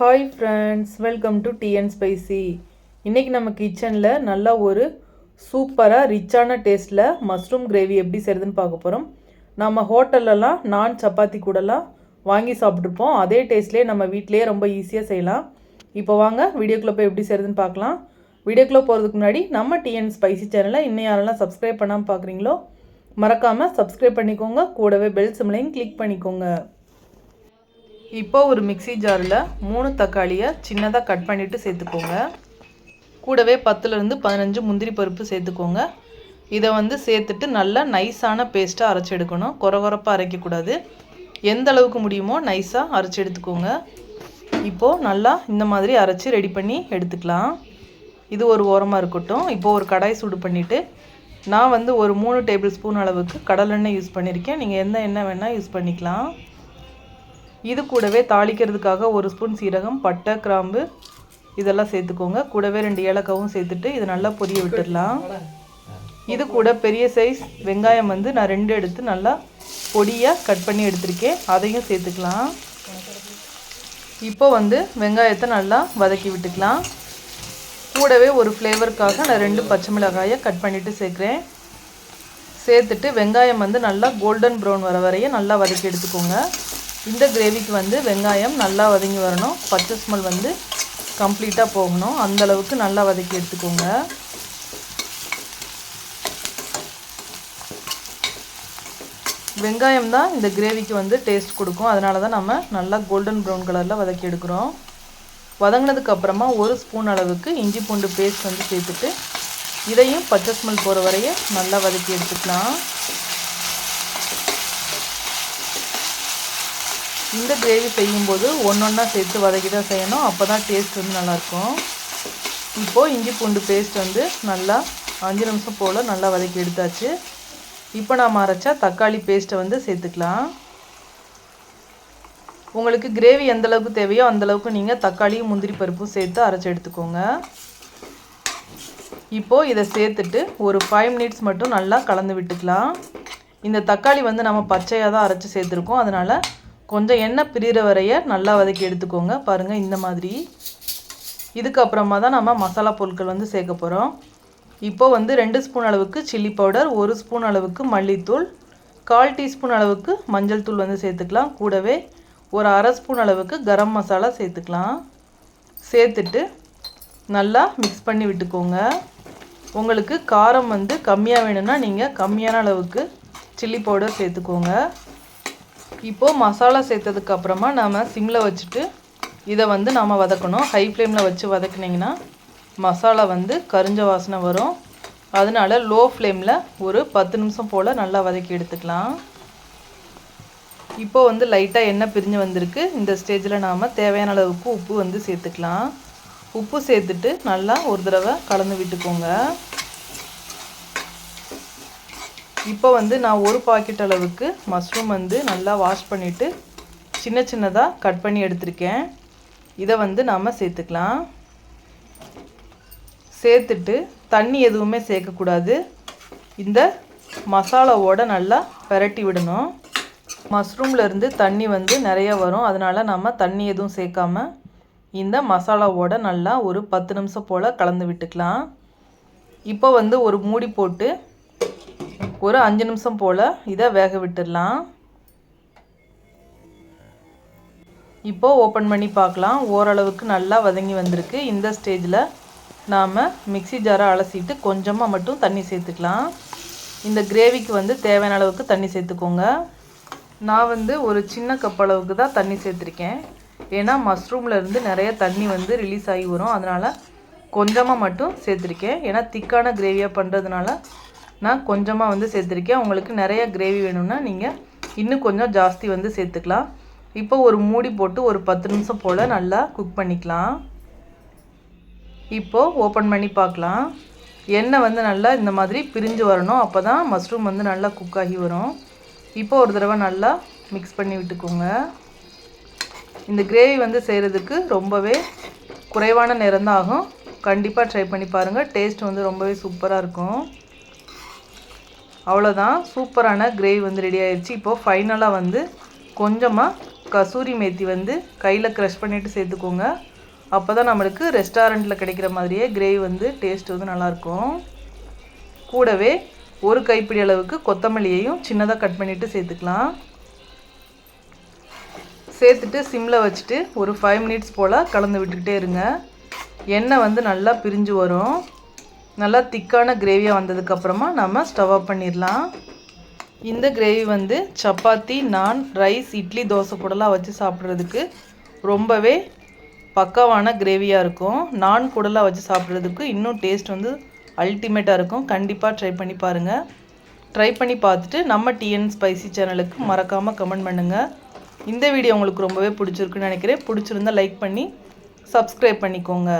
Hi friends welcome to TN spicy இன்றைக்கி நம்ம கிச்சனில் நல்லா ஒரு சூப்பராக ரிச்சான டேஸ்ட்டில் மஷ்ரூம் கிரேவி எப்படி செய்கிறதுன்னு பார்க்க போகிறோம் நம்ம ஹோட்டல்லலாம் நான் சப்பாத்தி கூடலாம் வாங்கி சாப்பிட்ருப்போம் அதே டேஸ்ட்லேயே நம்ம வீட்டிலேயே ரொம்ப ஈஸியாக செய்யலாம். இப்போ வாங்க வீடியோக்குள்ளே போய் எப்படி செய்கிறதுன்னு பார்க்கலாம். வீடியோக்குள்ளே போகிறதுக்கு முன்னாடி நம்ம டிஎன் ஸ்பைசி சேனலை இன்னும் யாரெல்லாம் சப்ஸ்கிரைப் பண்ணாமல் பார்க்குறீங்களோ மறக்காமல் சப்ஸ்கிரைப் பண்ணிக்கோங்க. கூடவே பெல் சிம்லையும் கிளிக் பண்ணிக்கோங்க. இப்போ ஒரு மிக்ஸி ஜாரில் மூணு தக்காளியை சின்னதாக கட் பண்ணிவிட்டு சேர்த்துக்கோங்க. கூடவே பத்துலேருந்து பதினஞ்சு முந்திரி பருப்பு சேர்த்துக்கோங்க. இதை வந்து சேர்த்துட்டு நல்லா நைஸான பேஸ்ட்டாக அரைச்சி எடுக்கணும். குறகுறப்பாக அரைக்கக்கூடாது. எந்த அளவுக்கு முடியுமோ நைஸாக அரைச்சி எடுத்துக்கோங்க. இப்போது நல்லா இந்த மாதிரி அரைச்சி ரெடி பண்ணி எடுத்துக்கலாம். இது ஒரு ஓரமாக இருக்கட்டும். இப்போது ஒரு கடாய் சூடு பண்ணிவிட்டு நான் வந்து ஒரு மூணு டேபிள் ஸ்பூன் அளவுக்கு கடலெண்ணெய் யூஸ் பண்ணியிருக்கேன் நீங்கள் எந்த எண்ணெய் வேணால் யூஸ் பண்ணிக்கலாம். இது கூடவே தாளிக்கிறதுக்காக ஒரு ஸ்பூன் சீரகம் பட்டை கிராம்பு இதெல்லாம் சேர்த்துக்கோங்க. கூடவே ரெண்டு ஏலக்காவும் சேர்த்துட்டு இது நல்லா பொரிய விட்டுடலாம். இது கூட பெரிய சைஸ் வெங்காயம் வந்து நான் ரெண்டு எடுத்து நல்லா பொடியாக கட் பண்ணி எடுத்திருக்கேன். அதையும் சேர்த்துக்கலாம். இப்போ வந்து வெங்காயத்தை நல்லா வதக்கி விட்டுக்கலாம். கூடவே ஒரு ஃப்ளேவருக்காக நான் ரெண்டு பச்சை மிளகாயை கட் பண்ணிவிட்டு சேர்க்குறேன். சேர்த்துட்டு வெங்காயம் வந்து நல்லா கோல்டன் ப்ரௌன் வர வரைய நல்லா வதக்கி எடுத்துக்கோங்க. இந்த கிரேவிக்கு வந்து வெங்காயம் நல்லா வதங்கி வரணும். பச்சை ஸ்மெல் வந்து கம்ப்ளீட்டாக போகணும். அந்த அளவுக்கு நல்லா வதக்கி எடுத்துக்கோங்க. வெங்காயம் தான் இந்த கிரேவிக்கு வந்து டேஸ்ட் கொடுக்கும். அதனால தான் நம்ம நல்லா கோல்டன் ப்ரௌன் கலரில் வதக்கி எடுக்கிறோம். வதங்கினதுக்கு அப்புறமா ஒரு ஸ்பூன் அளவுக்கு இஞ்சி பூண்டு பேஸ்ட் வந்து சேர்த்துட்டு இதையும் பச்சை ஸ்மெல் போகிற வரைய நல்லா வதக்கி எடுத்துக்கலாம். இந்த கிரேவி செய்யும்போது ஒன்று ஒன்றா சேர்த்து வதக்கி தான் செய்யணும். அப்போ தான் டேஸ்ட் வந்து நல்லாயிருக்கும். இப்போது இஞ்சி பூண்டு பேஸ்ட் வந்து நல்லா அஞ்சு நிமிஷம் போல் நல்லா வதக்கி எடுத்தாச்சு. இப்போ நாம் அரைச்சா தக்காளி பேஸ்ட்டை வந்து சேர்த்துக்கலாம். உங்களுக்கு கிரேவி எந்த அளவுக்கு தேவையோ அந்தளவுக்கு நீங்கள் தக்காளியும் முந்திரி பருப்பும் சேர்த்து அரைச்சி எடுத்துக்கோங்க. இப்போது இதை சேர்த்துட்டு ஒரு ஃபைவ் மினிட்ஸ் மட்டும் நல்லா கலந்து விட்டுக்கலாம். இந்த தக்காளி வந்து நம்ம பச்சையாக தான் அரைச்சி சேர்த்துருக்கோம். அதனால் கொஞ்சம் எண்ணெய் பிரிகிற வரைய நல்லா வதக்கி எடுத்துக்கோங்க. பாருங்கள் இந்த மாதிரி. இதுக்கப்புறமா தான் நம்ம மசாலா பொருட்கள் வந்து சேர்க்க போகிறோம் இப்போ வந்து ரெண்டு ஸ்பூன் அளவுக்கு சில்லி பவுடர் ஒரு ஸ்பூன் அளவுக்கு மல்லித்தூள் கால் டீஸ்பூன் அளவுக்கு மஞ்சள் தூள் வந்து சேர்த்துக்கலாம். கூடவே ஒரு அரை ஸ்பூன் அளவுக்கு கரம் மசாலா சேர்த்துக்கலாம். சேர்த்துட்டு நல்லா மிக்ஸ் பண்ணி விட்டுக்கோங்க. உங்களுக்கு காரம் வந்து கம்மியாக வேணும்னா நீங்கள் கம்மியான அளவுக்கு சில்லி பவுடர் சேர்த்துக்கோங்க. இப்போது மசாலா சேர்த்ததுக்கு அப்புறமா நாம் சிம்மில் வச்சுட்டு இதை வந்து நாம் வதக்கணும். ஹை ஃப்ளேமில் வச்சு வதக்குனிங்கன்னா மசாலா வந்து கரிஞ்ச வாசனை வரும். அதனால லோ ஃப்ளேமில் ஒரு பத்து நிமிஷம் போல் நல்லா வதக்கி எடுத்துக்கலாம். இப்போ வந்து லைட்டாக எண்ணெய் பிரிஞ்சு வந்திருக்கு. இந்த ஸ்டேஜில் நாம் தேவையான அளவுக்கு உப்பு வந்து சேர்த்துக்கலாம். உப்பு சேர்த்துட்டு நல்லா ஒரு தடவை கலந்து விட்டுக்கோங்க. இப்போ வந்து நான் ஒரு பாக்கெட் அளவுக்கு மஷ்ரூம் வந்து நல்லா வாஷ் பண்ணிவிட்டு சின்ன சின்னதாக கட் பண்ணி எடுத்திருக்கேன். இதை வந்து நாம் சேர்த்துக்கலாம். சேர்த்துட்டு தண்ணி எதுவுமே சேர்க்கக்கூடாது. இந்த மசாலாவோட நல்லா பெரட்டி விடணும். மஷ்ரூம்லேருந்து தண்ணி வந்து நிறைய வரும். அதனால் நம்ம தண்ணி எதுவும் சேர்க்காம இந்த மசாலாவோட நல்லா ஒரு பத்து நிமிஷம் போல் கலந்து விட்டுக்கலாம். இப்போ வந்து ஒரு மூடி போட்டு ஒரு அஞ்சு நிமிஷம் போல் இதை வேக விட்டுடலாம். இப்போது ஓப்பன் பண்ணி பார்க்கலாம். ஓரளவுக்கு நல்லா வதங்கி வந்திருக்கு. இந்த ஸ்டேஜில் நாம் மிக்சி ஜாரை அலசிட்டு கொஞ்சமாக மட்டும் தண்ணி சேர்த்துக்கலாம். இந்த கிரேவிக்கு வந்து தேவையான அளவுக்கு தண்ணி சேர்த்துக்கோங்க. நான் வந்து ஒரு சின்ன கப் அளவுக்கு தான் தண்ணி சேர்த்துருக்கேன். ஏன்னா மஷ்ரூமில் இருந்து நிறைய தண்ணி வந்து ரிலீஸ் ஆகி வரும். அதனால் கொஞ்சமாக மட்டும் சேர்த்துருக்கேன். ஏன்னா திக்கான கிரேவியாக பண்ணுறதுனால நான் கொஞ்சமாக வந்து சேர்த்துருக்கேன். உங்களுக்கு நிறைய கிரேவி வேணும்னா நீங்கள் இன்னும் கொஞ்சம் ஜாஸ்தி வந்து சேர்த்துக்கலாம். இப்போ ஒரு மூடி போட்டு ஒரு பத்து நிமிஷம் போல் நல்லா குக் பண்ணிக்கலாம். இப்போது ஓப்பன் பண்ணி பார்க்கலாம். எண்ணெய் வந்து நல்லா இந்த மாதிரி பிரிஞ்சு வரணும். அப்போ தான் மஷ்ரூம் வந்து நல்லா குக் ஆகி வரும். இப்போ ஒரு தடவை நல்லா மிக்ஸ் பண்ணி விட்டுக்கோங்க. இந்த கிரேவி வந்து செய்கிறதுக்கு ரொம்பவே குறைவான நேரம் தான் ஆகும். கண்டிப்பாக ட்ரை பண்ணி பாருங்கள் டேஸ்ட் வந்து ரொம்பவே சூப்பராக இருக்கும். அவ்வளோதான் சூப்பரான கிரேவி வந்து ரெடி ஆயிடுச்சு இப்போது ஃபைனலாக வந்து கொஞ்சமாக கசூரி மேத்தி வந்து கையில் க்ரஷ் பண்ணிவிட்டு சேர்த்துக்கோங்க. அப்போ தான் நம்மளுக்கு ரெஸ்டாரண்ட்டில் கிடைக்கிற மாதிரியே கிரேவி வந்து டேஸ்ட் வந்து நல்லாயிருக்கும். கூடவே ஒரு கைப்பிடி அளவுக்கு கொத்தமல்லியையும் சின்னதாக கட் பண்ணிவிட்டு சேர்த்துக்கலாம். சேர்த்துட்டு சிம்மில் வச்சுட்டு ஒரு ஃபைவ் மினிட்ஸ் போல் கலந்து விட்டுக்கிட்டே இருங்க. எண்ணெய் வந்து நல்லா பிரிஞ்சு வரும். நல்லா திக்கான கிரேவியாக வந்ததுக்கப்புறமா நம்ம ஸ்டவ் ஆஃப் பண்ணிடலாம். இந்த கிரேவி வந்து சப்பாத்தி நான் ரைஸ் இட்லி தோசை கூடலாம் வச்சு சாப்பிட்றதுக்கு ரொம்பவே பக்காவான கிரேவியாக இருக்கும். நான் கூடலாம் வச்சு சாப்பிட்றதுக்கு இன்னும் டேஸ்ட் வந்து அல்டிமேட்டாக இருக்கும். கண்டிப்பாக ட்ரை பண்ணி பாருங்கள் ட்ரை பண்ணி பார்த்துட்டு நம்ம டிஎன் ஸ்பைசி சேனலுக்கு மறக்காமல் கமெண்ட் பண்ணுங்கள் இந்த வீடியோ உங்களுக்கு ரொம்பவே பிடிச்சிருக்குன்னு நினைக்கிறேன். பிடிச்சிருந்தா லைக் பண்ணி சப்ஸ்கிரைப் பண்ணிக்கோங்க.